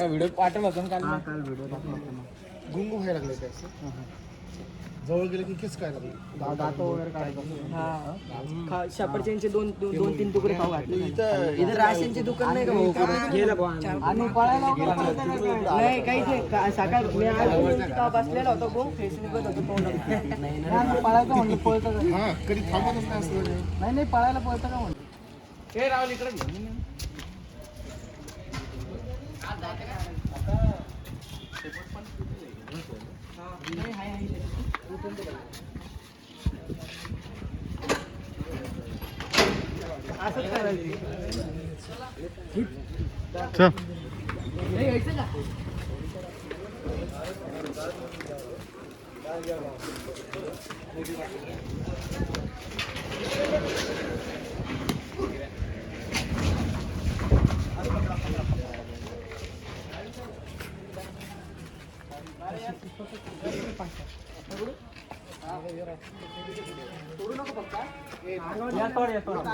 Video पाठवला होता काल. गुंग व्हायला लागले ते असं. जवळ गेलं की केस काय लागले? दा- दात वगैरे काढायचं हा. सफरचंदचे दोन दोन तीन तुकडे खाऊ घातले. इथं राशनचे दुकान नाही का? आणि पळायला नाही काहीच नाही. का- सकाळ मी आज तेव्हा बसलेला होता भाऊ. फेस निघत होतो तोंडात. नाही, पळायचं म्हणलं पळतं कधी थांबतच. नाही नाही पळायला पळतं का म्हणलं? हे राहुल इकडे चल. घेऊन ये. असंच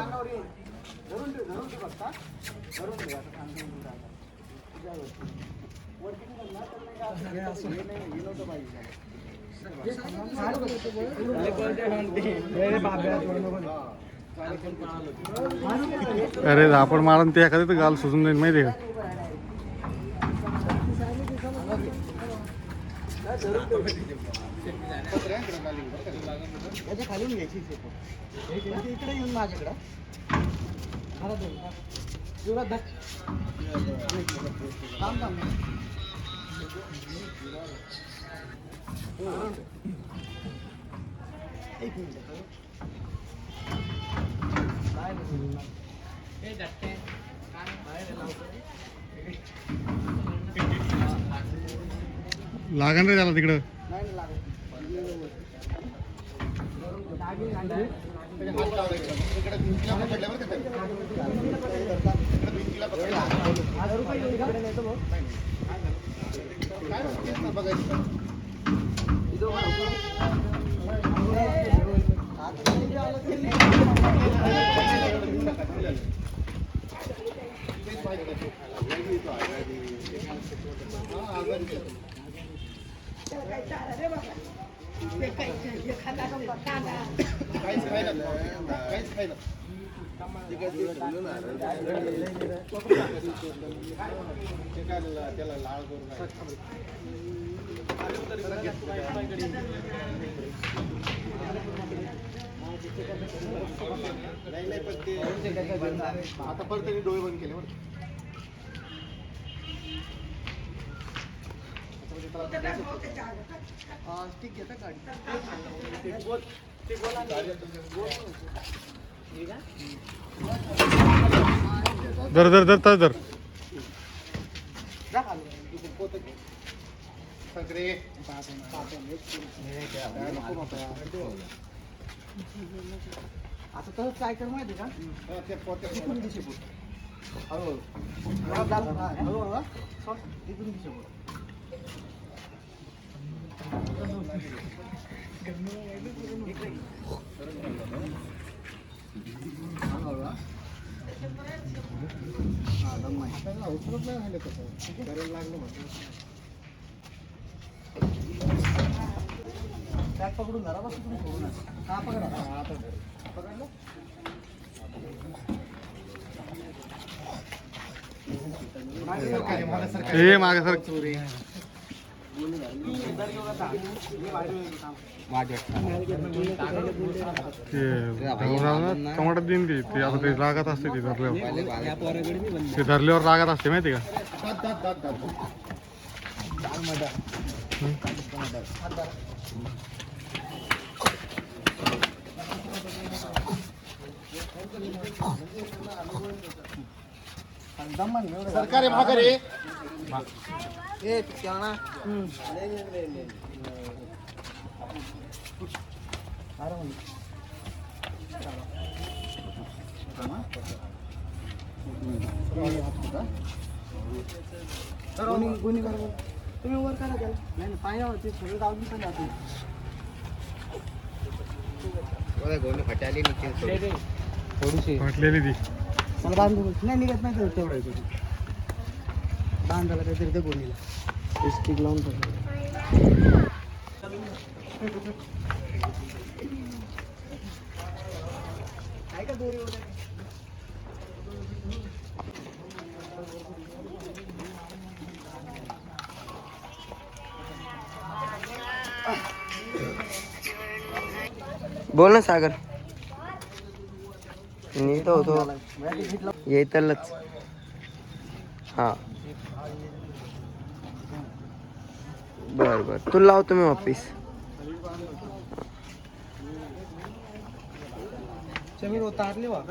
अरे आपण मारून ते एखादी तर गाल सुजून जाईल माहिती आहे का याच्या खाली घ्यायची इकडे येऊन माझ्याकडं. मला. एक मिनिट. लागण रे त्याला तिकडं नाही नाही लागत हात लावला इकडं. इकडं भिंतीला पकडल्यावर का त्याने? इकडं भिंतीला पकडलं. काय माहिती आहे ना बघायचं काहीच खायला काहीच खायला ते काय त्याला लाळ करून काय. नाही नाही पण ते आता परत त्यांनी डोळे बंद केले. बरं ठीक घेता गाडी दर दर दर दर आता तर काय कर माहिती का तिकडून दिशे बोल हळूहळू तिकडून दिशे बोल हा. हा, नाही. पकडून धरा बस तुम्ही सोडू हा पकडा हा, आता पकडलं हे मागे सर टमाटर देईन की ते आता ते रागात असते ती धरल्यावर. ते धरल्यावर रागात असते माहिती का? सरकारी दात दात दात दम नाही एवढं सरकारी भाकर आहे ए त्याला अरे म्हणजे गुन्हे गुन्हे बरोबर तुम्ही वर करा त्याला नाही नाही पायावर ते सगळं जाऊन पण जाते बघा, गोंड फटाली निघते. फाटलेली ती मला बांधून नाही निघत नाही तेवढं- तेवढं इकडे. बांधायला काहीतरी ते गोणीला. स्टिक लावून ठेव. बोल ना सागर. नीट होतो. येतलच. हा. बर बर. तुला लावतो मी वापिस. समीर उतारले बा.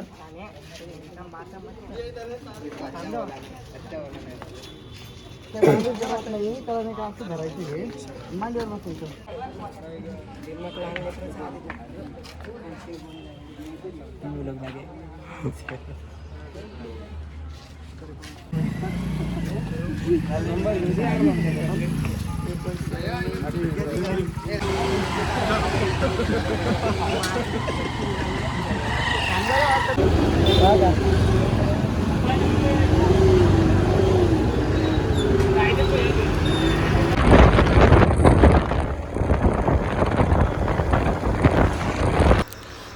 감사합니다.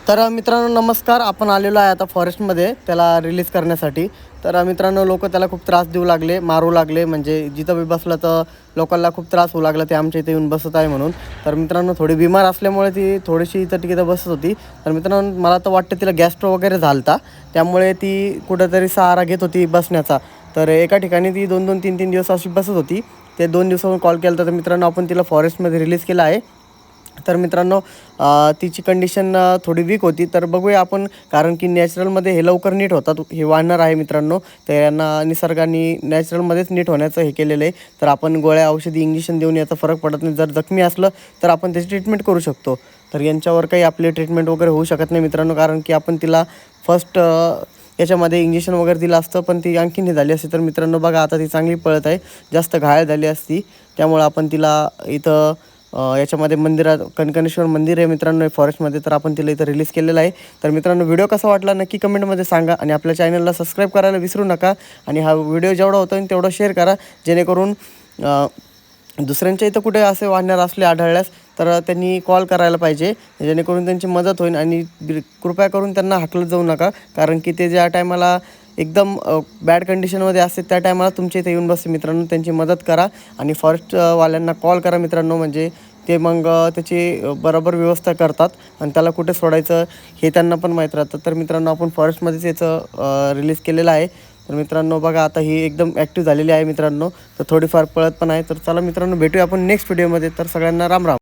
तर मित्रांनो नमस्कार. आपण आलेलो आहे आता फॉरेस्टमध्ये त्याला रिलीज करण्यासाठी. तर मित्रांनो लोक त्याला खूप त्रास देऊ लागले मारू लागले. म्हणजे जिथं बी बसलं तर लोकांना खूप त्रास होऊ लागला. ते आमच्या इथे येऊन बसत आहे म्हणून. तर मित्रांनो थोडी बिमार असल्यामुळे ती थोडीशी इथं तिथं बसत होती. तर मित्रांनो मला तर वाटतं तिला गॅस्ट्रो वगैरे झालता. त्यामुळे ती कुठंतरी सहारा घेत होती बसण्याचा. तर एका ठिकाणी ती दोन दोन तीन तीन दिवस अशी बसत होती. ते दोन दिवसावर कॉल केला तर मित्रांनो आपण तिला फॉरेस्टमध्ये रिलीज केलं आहे. तर मित्रांनो तिची कंडिशन थोडी वीक होती. तर बघूया आपण कारण की नॅचरलमध्ये हे लवकर नीट होतात. हे वाढणार आहे मित्रांनो. तर यांना निसर्गाने नॅचरलमध्येच नीट होण्याचं हे केलेलं आहे. तर आपण गोळ्या औषधी इंजेक्शन देऊन याचा फरक पडत नाही. जर जखमी असलं तर आपण त्याची ट्रीटमेंट करू शकतो. तर यांच्यावर काही आपली ट्रीटमेंट वगैरे होऊ शकत नाही मित्रांनो कारण की आपण तिला फर्स्ट याच्यामध्ये इंजेक्शन वगैरे दिलं असतं पण ती आणखीन हे झाली असती. तर मित्रांनो बघा आता ती चांगली पळत आहे. जास्त घायल झाली असती. त्यामुळं आपण तिला इथं याच्यामध्ये मंदिरात कणकणेश्वर मंदिर आहे मित्रांनो फॉरेस्टमध्ये तर आपण तिला इथं रिलीज केलेलं आहे. तर मित्रांनो व्हिडिओ कसा वाटला नक्की कमेंटमध्ये सांगा आणि आपल्या चॅनलला सबस्क्राईब करायला विसरू नका. आणि हा व्हिडिओ जेवढा होतो तेवढा शेअर करा जेणेकरून दुसऱ्यांच्या इथं कुठे असे वाढणार असले आढळल्यास तर त्यांनी कॉल करायला पाहिजे. जेणेकरून त्यांची मदत होईल आणि कृपया करून त्यांना हाकलत जाऊ नका. कारण की ते ज्या टायमाला एकदम बॅड कंडिशनमध्ये असते त्या टायमाला तुमच्या इथे येऊन बसते मित्रांनो त्यांची मदत करा. आणि फॉरेस्टवाल्यांना कॉल करा मित्रांनो म्हणजे ते मग त्याची बरोबर व्यवस्था करतात आणि त्याला कुठे सोडायचं हे त्यांना पण माहीत राहतं. तर मित्रांनो आपण फॉरेस्टमध्येच याचं रिलीज केलेलं आहे. तर मित्रांनो बघा आता ही एकदम ॲक्टिव्ह झालेली आहे मित्रांनो. तर थोडीफार पळत पण आहे. तर चला मित्रांनो भेटूया आपण नेक्स्ट व्हिडिओमध्ये तर सगळ्यांना राम राम